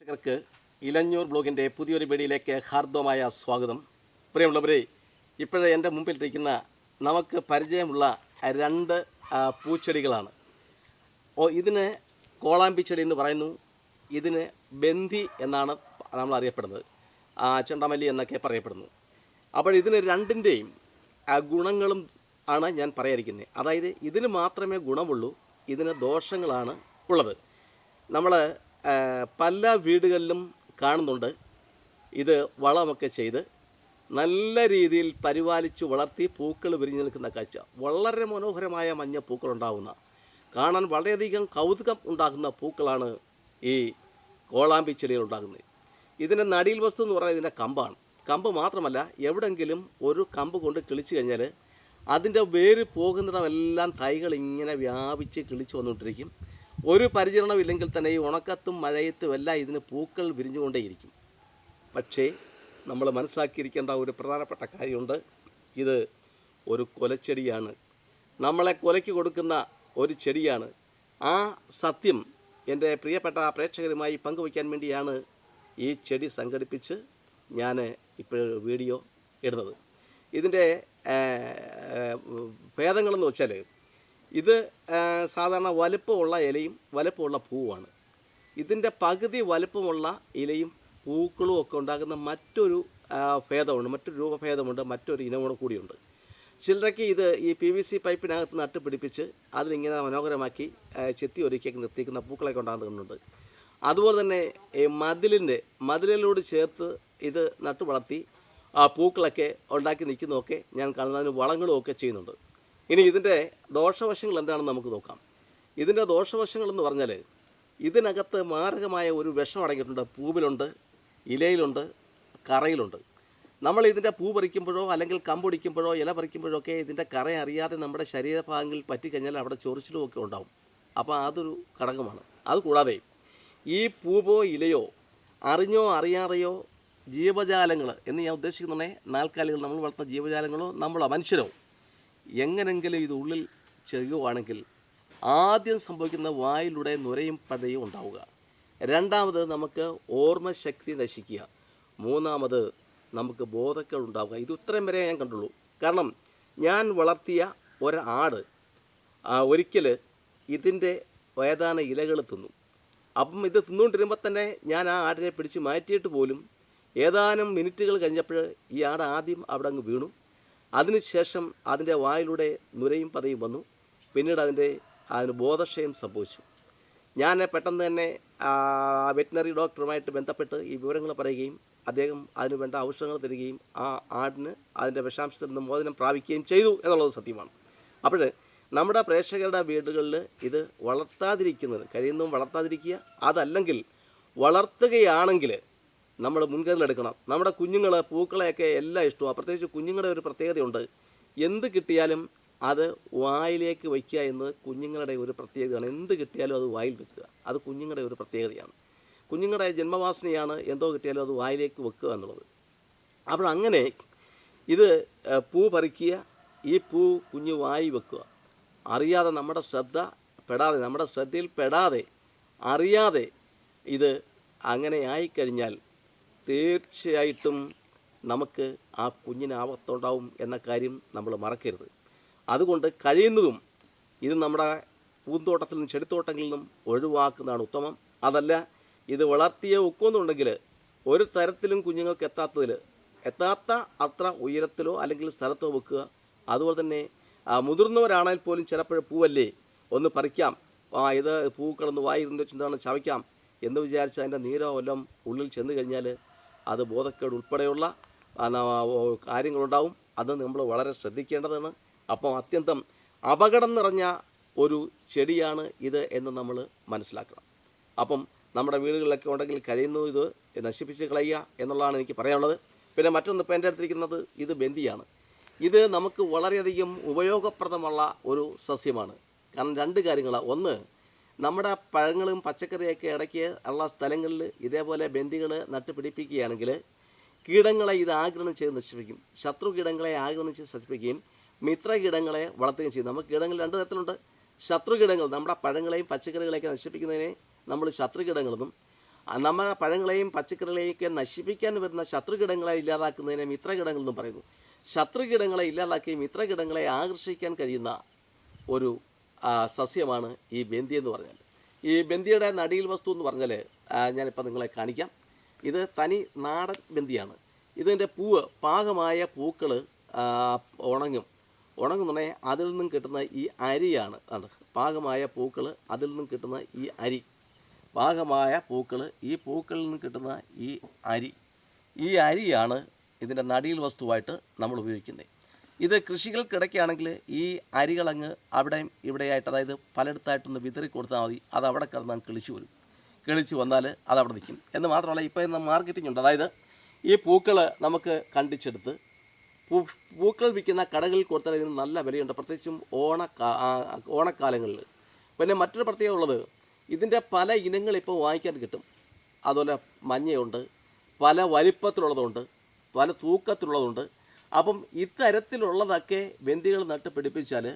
പ്രേക്ഷകർക്ക് ഇലഞ്ഞൂർ ബ്ലോഗിന്റെ പുതിയൊരു വീഡിയോയിലേക്ക് ഹാർദവമായ സ്വാഗതം. പ്രിയമുള്ളവരെ ഇപ്പോഴേ എന്റെ മുമ്പിലിരിക്കുന്ന നമുക്ക് പരിചയമുള്ള രണ്ട് പൂച്ചെടികളാണ്. ഓ ഇതിന് കോളാമ്പി ചെടി എന്ന് പറയുന്നു. ഇതിന് ബന്ധി എന്നാണ് നമ്മൾ അറിയപ്പെടുന്നത്. ചെണ്ടമല്ലി എന്നൊക്കെ പറയപ്പെടുന്നു. അപ്പോൾ ഇതിന് രണ്ടിന്റെയും ഗുണങ്ങളും ആണ് ഞാൻ പറയാതിരിക്കുന്നത് അതായത് ഇതിന് മാത്രമേ ഗുണമുള്ളൂ ഇതിന് ദോഷങ്ങളാണ് ഉള്ളത്. നമ്മൾ പല വീടുകളിലും കാണുന്നുണ്ട്. ഇത് വളമൊക്കെ ചെയ്ത് നല്ല രീതിയിൽ പരിപാലിച്ച് വളർത്തി പൂക്കൾ വിരിഞ്ഞു നിൽക്കുന്ന കാഴ്ച. വളരെ മനോഹരമായ മഞ്ഞ പൂക്കളുണ്ടാകുന്ന കാണാൻ വളരെയധികം കൗതുകം ഉണ്ടാകുന്ന പൂക്കളാണ് ഈ കോളാമ്പി ചെടിയിൽ ഉണ്ടാകുന്നത്. ഇതിന്റെ നടിയിൽ വസ്തു എന്ന് പറയുന്നത് ഇതിന്റെ കമ്പാണ്. കമ്പ് മാത്രമല്ല എവിടെങ്കിലും ഒരു കമ്പ് കൊണ്ട് കിളിച്ചു കഴിഞ്ഞാൽ അതിന്റെ വേര് പോകുന്നിടമെല്ലാം തൈകൾ ഇങ്ങനെ വ്യാപിച്ച് കിളിച്ചു വന്നുകൊണ്ടിരിക്കും. ഒരു പരിചരണമില്ലെങ്കിൽ തന്നെ ഈ ഉണക്കത്തും മഴയത്തും എല്ലാം ഇതിന് പൂക്കൾ വിരിഞ്ഞുകൊണ്ടേയിരിക്കും. പക്ഷേ നമ്മൾ മനസ്സിലാക്കിയിരിക്കേണ്ട ഒരു പ്രധാനപ്പെട്ട കാര്യമുണ്ട്. ഇത് ഒരു കൊലച്ചെടിയാണ്. നമ്മളെ കൊലയ്ക്ക് കൊടുക്കുന്ന ഒരു ചെടിയാണ്. ആ സത്യം എന്റെ പ്രിയപ്പെട്ട പ്രേക്ഷകരുമായി പങ്കുവയ്ക്കാൻ വേണ്ടിയാണ് ഈ ചെടി സംഘടിപ്പിച്ച് ഞാൻ ഇപ്പോൾ വീഡിയോ ഇടുന്നത്. ഇതിന്റെ ഭേദങ്ങളെന്ന് വെച്ചാൽ ഇത് സാധാരണ വലുപ്പമുള്ള ഇലയും വലുപ്പമുള്ള പൂവാണ് ഇതിന്റെ പകുതി വലുപ്പമുള്ള ഇലയും പൂക്കളും ഒക്കെ ഉണ്ടാകുന്ന മറ്റൊരു ഭേദമുണ്ട് മറ്റൊരു രൂപഭേദമുണ്ട് മറ്റൊരു ഇനവും കൂടിയുണ്ട്. ചിലരൊക്കെ ഇത് ഈ പി വി സി പൈപ്പിനകത്ത് നട്ട് പിടിപ്പിച്ച് അതിലിങ്ങനെ മനോഹരമാക്കി ചെത്തി ഒരുക്കിയൊക്കെ നിർത്തിക്കുന്ന പൂക്കളൊക്കെ ഉണ്ടാകുന്നുണ്ട് അതുപോലെ തന്നെ ഈ മതിലിന്റെ മതിലിനോട് ചേർത്ത് ഇത് നട്ടു വളർത്തി ആ പൂക്കളൊക്കെ ഉണ്ടാക്കി നിൽക്കുന്നതൊക്കെ ഞാൻ കാണുന്നതിന് വളങ്ങളും ഒക്കെ ചെയ്യുന്നുണ്ട്. ഇനി ഇതിന്റെ ദോഷവശങ്ങൾ എന്താണെന്ന് നമുക്ക് നോക്കാം. ഇതിന്റെ ദോഷവശങ്ങളെന്ന് പറഞ്ഞാൽ ഇതിനകത്ത് മാരകമായ ഒരു വിഷം അടങ്ങിയിട്ടുണ്ട്. പൂവിലുണ്ട് ഇലയിലുണ്ട് കറയിലുണ്ട്. നമ്മൾ ഇതിന്റെ പൂ പറിക്കുമ്പോഴോ അല്ലെങ്കിൽ കമ്പൊടിക്കുമ്പോഴോ ഇല പറിക്കുമ്പോഴോ ഒക്കെ ഇതിന്റെ കറ അറിയാതെ നമ്മുടെ ശരീരഭാഗങ്ങളിൽ പറ്റിക്കഴിഞ്ഞാൽ അവിടെ ചൊറിച്ചിലും ഒക്കെ ഉണ്ടാവും. അപ്പോൾ അതൊരു ഘടകമാണ്. അതുകൂടാതെ ഈ പൂവോ ഇലയോ അറിഞ്ഞോ അറിയാതെയോ ജീവജാലങ്ങൾ എന്ന് ഞാൻ ഉദ്ദേശിക്കുന്നതേ നാൽക്കാലികൾ നമ്മൾ വളർത്തുന്ന ജീവജാലങ്ങളോ നമ്മളോ മനുഷ്യരോ എങ്ങനെങ്കിലും ഇത് ഉള്ളിൽ ചെയ്യുവാണെങ്കിൽ ആദ്യം സംഭവിക്കുന്ന വായിലൂടെ നുരയും പതയും ഉണ്ടാവുക. രണ്ടാമത് നമുക്ക് ഓർമ്മശക്തി നശിക്കുക. മൂന്നാമത് നമുക്ക് ബോധക്കേട് ഉണ്ടാവുക. ഇത് ഇത്രയും വരെ ഞാൻ കണ്ടുള്ളൂ. കാരണം ഞാൻ വളർത്തിയ ഒരാട് ഒരിക്കൽ ഇതിന്റെ ഏതാനും ഇലകൾ തിന്നു. അപ്പം ഇത് തിന്നുകൊണ്ടിരുമ്പോൾ തന്നെ ഞാൻ ആ ആടിനെ പിടിച്ച് മാറ്റിയിട്ട് പോലും ഏതാനും മിനിറ്റുകൾ കഴിഞ്ഞപ്പോൾ ഈ ആട് ആദ്യം അവിടെ അങ്ങ് വീണു. അതിനുശേഷം അതിന്റെ വായിലൂടെ നുരയും പതയും വന്നു. പിന്നീട് അതിന്റെ അതിന് ബോധക്ഷയം സംഭവിച്ചു. ഞാൻ പെട്ടെന്ന് തന്നെ വെറ്റിനറി ഡോക്ടറുമായിട്ട് ബന്ധപ്പെട്ട് ഈ വിവരങ്ങൾ പറയുകയും അദ്ദേഹം അതിന് വേണ്ട ഔഷധങ്ങൾ തരികയും ആ ആടിന് അതിന്റെ വിഷാംശത്തിൽ നിന്ന് മോചനം പ്രാപിക്കുകയും ചെയ്തു എന്നുള്ളത് സത്യമാണ്. അപ്പോൾ നമ്മുടെ പ്രേക്ഷകരുടെ വീടുകളിൽ ഇത് വളർത്താതിരിക്കുന്നത് കഴിയുന്നതും വളർത്താതിരിക്കുക അതല്ലെങ്കിൽ വളർത്തുകയാണെങ്കിൽ നമ്മൾ മുൻകരുതലെടുക്കണം നമ്മുടെ കുഞ്ഞുങ്ങൾ പൂക്കളെയൊക്കെ എല്ലാം ഇഷ്ടമാണ്. പ്രത്യേകിച്ച് കുഞ്ഞുങ്ങളുടെ ഒരു പ്രത്യേകതയുണ്ട്. എന്ത് കിട്ടിയാലും അത് വായിലേക്ക് വയ്ക്കുക എന്നത് കുഞ്ഞുങ്ങളുടെ ഒരു പ്രത്യേകതയാണ്. എന്ത് കിട്ടിയാലും അത് വായിൽ വെക്കുക. അത് കുഞ്ഞുങ്ങളുടെ ഒരു പ്രത്യേകതയാണ്. കുഞ്ഞുങ്ങളുടെ ജന്മവാസനയാണ് എന്തോ കിട്ടിയാലും അത് വായിലേക്ക് വെക്കുക എന്നുള്ളത്. അപ്പോൾ അങ്ങനെ ഇത് പൂ പറിക്കുക ഈ പൂ കുഞ്ഞ് വായി വെക്കുക. അറിയാതെ നമ്മുടെ ശ്രദ്ധ പെടാതെ നമ്മുടെ ശ്രദ്ധയിൽ പെടാതെ അറിയാതെ ഇത് അങ്ങനെ ആയിക്കഴിഞ്ഞാൽ തീർച്ചയായിട്ടും നമുക്ക് ആ കുഞ്ഞിന് ആപത്തുണ്ടാവും എന്ന കാര്യം നമ്മൾ മറക്കരുത്. അതുകൊണ്ട് കഴിയുന്നതും ഇത് നമ്മുടെ പൂന്തോട്ടത്തിൽ നിന്നും ചെടിത്തോട്ടങ്ങളിൽ നിന്നും ഒഴിവാക്കുന്നതാണ് ഉത്തമം. അതല്ല ഇത് വളർത്തിയ ഒക്കുന്നുണ്ടെങ്കിൽ ഒരു തരത്തിലും കുഞ്ഞുങ്ങൾക്ക് എത്താത്തതിൽ എത്താത്ത അത്ര ഉയരത്തിലോ അല്ലെങ്കിൽ സ്ഥലത്തോ വെക്കുക. അതുപോലെ തന്നെ മുതിർന്നവരാണെങ്കിൽ പോലും ചിലപ്പോഴും പൂവല്ലേ? ഒന്ന് പറിക്കാം. ആ ഇത് പൂക്കളൊന്ന് വായിരുന്ന് വെച്ചെന്താണ് ചവയ്ക്കാം എന്ന് വിചാരിച്ച് അതിന്റെ നീരോ വല്ലതും ഉള്ളിൽ ചെന്ന് കഴിഞ്ഞാൽ അത് ബോധക്കേട് ഉൾപ്പെടെയുള്ള കാര്യങ്ങളുണ്ടാവും. അത് നമ്മൾ വളരെ ശ്രദ്ധിക്കേണ്ടതാണ്. അപ്പം അത്യന്തം അപകടം നിറഞ്ഞ ഒരു ചെടിയാണ് ഇത് എന്ന് നമ്മൾ മനസ്സിലാക്കണം. അപ്പം നമ്മുടെ വീടുകളിലൊക്കെ ഉണ്ടെങ്കിൽ കഴിയുന്നു ഇത് നശിപ്പിച്ച് കളയുക എന്നുള്ളതാണ് എനിക്ക് പറയാനുള്ളത്. പിന്നെ മറ്റൊന്ന് ഇപ്പം എന്റെ അടുത്തിരിക്കുന്നത് ഇത് ബന്ദിയാണ്. ഇത് നമുക്ക് വളരെയധികം ഉപയോഗപ്രദമുള്ള ഒരു സസ്യമാണ്. കാരണം രണ്ട് കാര്യങ്ങളാണ് ഒന്ന് നമ്മുടെ പഴങ്ങളും പച്ചക്കറിയൊക്കെ ഇടയ്ക്ക് ഉള്ള സ്ഥലങ്ങളിൽ ഇതേപോലെ ബന്ദികൾ നട്ട് പിടിപ്പിക്കുകയാണെങ്കിൽ കീടങ്ങളെ ഇത് ആഗ്രഹം ചെയ്ത് നശിപ്പിക്കും. ശത്രു കീടങ്ങളെ ആഗ്രഹം ചെയ്ത് നശിപ്പിക്കുകയും മിത്ര കീടങ്ങളെ വളർത്തുകയും ചെയ്യും. നമുക്ക് കീടങ്ങൾ രണ്ട് തരത്തിലുണ്ട്. ശത്രു കീടങ്ങൾ നമ്മുടെ പഴങ്ങളെയും പച്ചക്കറികളെയൊക്കെ നശിപ്പിക്കുന്നതിനെ നമ്മൾ ശത്രു കീടങ്ങളെന്നും നമ്മുടെ പഴങ്ങളെയും പച്ചക്കറികളെയും ഒക്കെ നശിപ്പിക്കാൻ വരുന്ന ശത്രു കീടങ്ങളെ ഇല്ലാതാക്കുന്നതിനെ മിത്ര കീടങ്ങളെന്നും പറയുന്നു. ശത്രു കീടങ്ങളെ ഇല്ലാതാക്കി മിത്ര കീടങ്ങളെ ആകർഷിക്കാൻ കഴിയുന്ന ഒരു സസ്യമാണ് ഈ ബന്തി എന്ന് പറഞ്ഞാൽ. ഈ ബന്തിയുടെ നടിയിൽ വസ്തു എന്ന് പറഞ്ഞാൽ ഞാനിപ്പോൾ നിങ്ങളെ കാണിക്കാം. ഇത് തനി നാടൻ ബന്തിയാണ്. ഇതിന്റെ പൂവ് പാകമായ പൂക്കൾ ഉണങ്ങും. ഉണങ്ങുന്നുണ്ടെങ്കിൽ അതിൽ നിന്നും കിട്ടുന്ന ഈ അരിയാണ് ആണ് പാകമായ പൂക്കൾ അതിൽ നിന്നും കിട്ടുന്ന ഈ അരി. പാകമായ പൂക്കൾ ഈ പൂക്കളിൽ നിന്ന് കിട്ടുന്ന ഈ അരി. ഈ അരിയാണ് ഇതിന്റെ നടിയിൽ വസ്തുവായിട്ട് നമ്മൾ ഉപയോഗിക്കുന്നത്. ഇത് കൃഷികൾക്കിടയ്ക്കാണെങ്കിൽ ഈ അരികളങ്ങ് അവിടെയും ഇവിടെയായിട്ട് അതായത് പലയിടത്തായിട്ടൊന്ന് വിതറി കൊടുത്താൽ മതി. അത് അവിടെ കിടന്നാൽ കിളിച്ചു വരും. കിളിച്ച് വന്നാൽ അത് അവിടെ നിൽക്കും. എന്ന് മാത്രമല്ല ഇപ്പോൾ ഇന്ന് മാർക്കറ്റിംഗ് ഉണ്ട്. അതായത് ഈ പൂക്കൾ നമുക്ക് കണ്ടിച്ചെടുത്ത് പൂ പൂക്കൾ വിൽക്കുന്ന കടകളിൽ കൊടുത്താൽ ഇതിന് നല്ല വിലയുണ്ട്. പ്രത്യേകിച്ചും ഓണ ഓണക്കാലങ്ങളിൽ. പിന്നെ മറ്റൊരു പ്രത്യേകത ഉള്ളത് ഇതിന്റെ പല ഇനങ്ങൾ ഇപ്പോൾ വാങ്ങിക്കാൻ കിട്ടും. അതുപോലെ മഞ്ഞയുണ്ട് പല വലിപ്പത്തിലുള്ളതുണ്ട് പല തൂക്കത്തിലുള്ളതുണ്ട്. അപ്പം ഇത്തരത്തിലുള്ളതൊക്കെ വെന്തികൾ നട്ട് പിടിപ്പിച്ചാൽ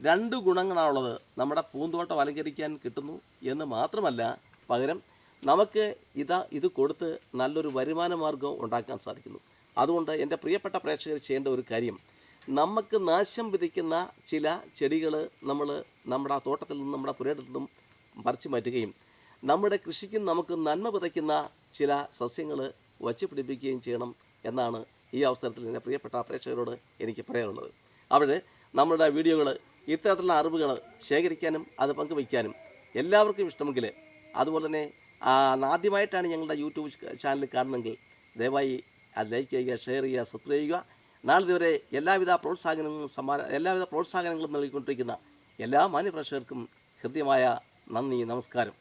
രണ്ട് ഗുണങ്ങളാണുള്ളത്. നമ്മുടെ പൂന്തോട്ടം അലങ്കരിക്കാൻ കിട്ടുന്നു എന്ന് മാത്രമല്ല പകരം നമുക്ക് ഇതാ ഇത് കൊടുത്ത് നല്ലൊരു വരുമാന മാർഗം ഉണ്ടാക്കാൻ സാധിക്കുന്നു. അതുകൊണ്ട് എന്റെ പ്രിയപ്പെട്ട പ്രേക്ഷകർ ചെയ്യേണ്ട ഒരു കാര്യം നമുക്ക് നാശം വിധിക്കുന്ന ചില ചെടികൾ നമ്മൾ നമ്മുടെ തോട്ടത്തിൽ നിന്നും നമ്മുടെ പുരയിടത്തിൽ നിന്നും പറിച്ചു മാറ്റുകയും നമ്മുടെ കൃഷിക്കും നമുക്ക് നന്മ വിതയ്ക്കുന്ന ചില സസ്യങ്ങൾ വച്ച് പിടിപ്പിക്കുകയും ചെയ്യണം എന്നാണ് ഈ അവസരത്തിൽ എന്റെ പ്രിയപ്പെട്ട പ്രേക്ഷകരോട് എനിക്ക് പറയാനുള്ളത്. അവിടെ നമ്മുടെ വീഡിയോകൾ ഇത്തരത്തിലുള്ള അറിവുകൾ ശേഖരിക്കാനും അത് പങ്കുവയ്ക്കാനും എല്ലാവർക്കും ഇഷ്ടമെങ്കിൽ അതുപോലെ തന്നെ ആദ്യമായിട്ടാണ് ഞങ്ങളുടെ യൂട്യൂബ് ചാനൽ കാണുന്നതെങ്കിൽ ദയവായി അത് ലൈക്ക് ചെയ്യുക ഷെയർ ചെയ്യുക സബ്സ്ക്രൈബ് ചെയ്യുക. നാളിതുവരെ എല്ലാവിധ പ്രോത്സാഹനങ്ങളും സമ്മാന എല്ലാവിധ പ്രോത്സാഹനങ്ങളും നൽകിക്കൊണ്ടിരിക്കുന്ന എല്ലാ മാന്യപ്രേക്ഷകർക്കും ഹൃദ്യമായ നന്ദി നമസ്കാരം.